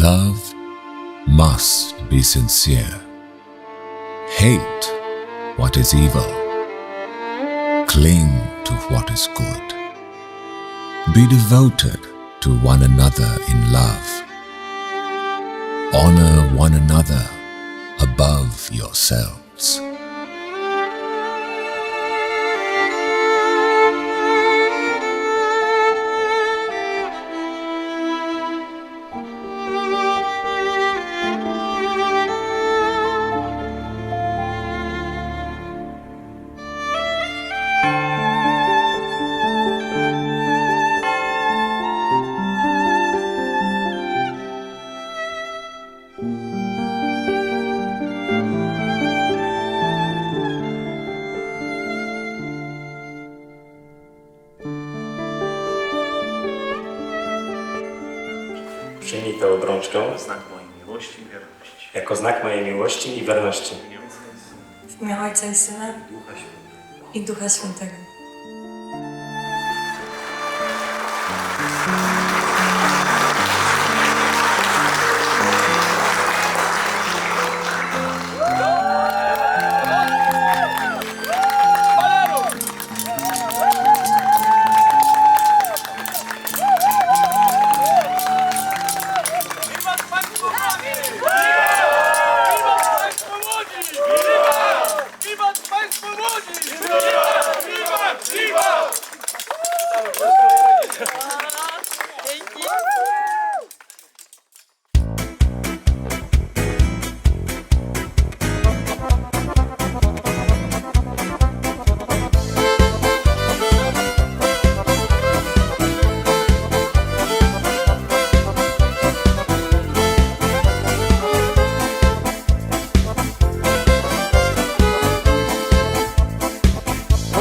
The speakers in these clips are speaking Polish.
Love must be sincere. Hate what is evil. Cling to what is good. Be devoted to one another in love. Honor one another above yourselves. Przyjmij tę obrączkę Znak mojej miłości i wierności. jako znak mojej miłości i wierności. W imię Ojca i Syna Ducha Świętego. i Ducha Świętego.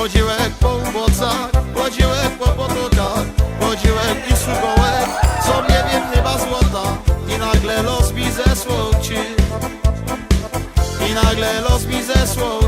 Chodziłem po ubocach, chodziłem po potokach Chodziłem i szukałem, co nie wiem chyba złota. I nagle los mi zesłał I nagle los mi zesłał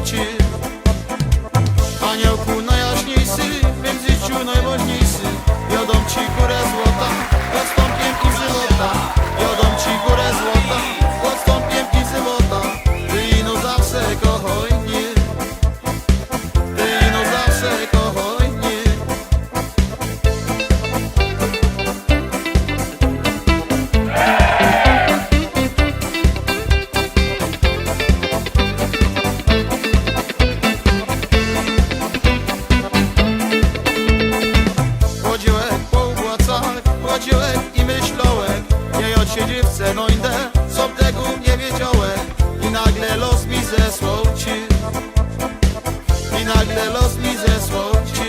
Siedziwce no idę, co tego nie wiedziałem. I nagle los mi zesłał ci. I nagle los mi zesłał ci